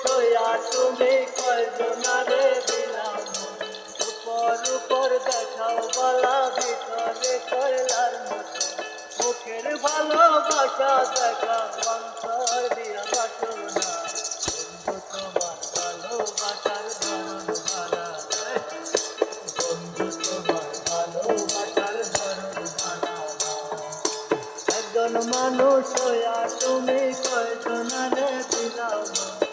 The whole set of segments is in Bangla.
সইয়া তুমি কয়জনারে দিলাম। উপর উপর দেখাও বলা, ভিতরে কয়লার মতো। মুখের ভালোবাসা দেখা অন্তর দিয়া বাসল না। বন্ধু, তোমার ভালোবাসার ধরন ভাড়া বন্ধু, তোমার ভালোবাসার ধরন ভাড়া একজন মানুষ হইয়া তুমি কয়জনারে দিলাম।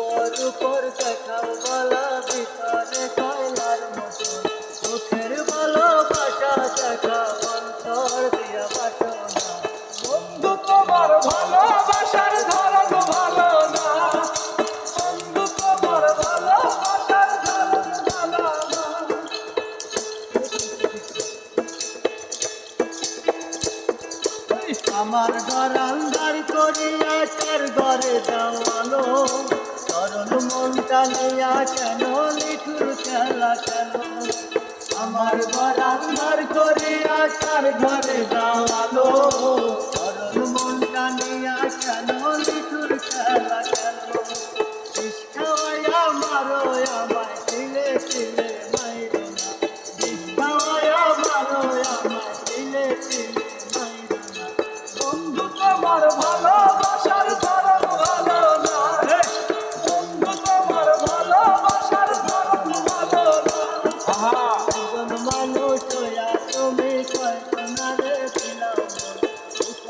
উপর উপর দেখাও বলা আমার ঘর আন্ধার করিয়া চার ঘরে দেওয়ালো। তরুণ মনটা নিয়া কেন লিখুর খেলা কেন? আমার ঘর আন্ধার করিয়া চার ঘরে দেওয়ালো।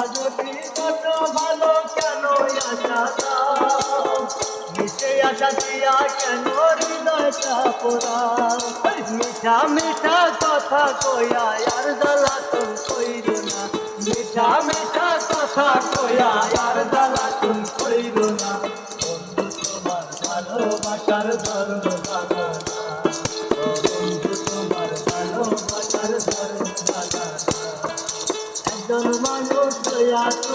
ভালো কেন নিচে আশা দিয়া কেন হৃদয়টা পোড়া মিঠা মিঠা কথা কইয়া আর জ্বালাতন কইর না। মিঠা মিঠা কথা কইয়া আর জ্বালাতন কইর না। বন্ধু, তোমার ভালোবাসার ধরন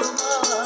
বানা না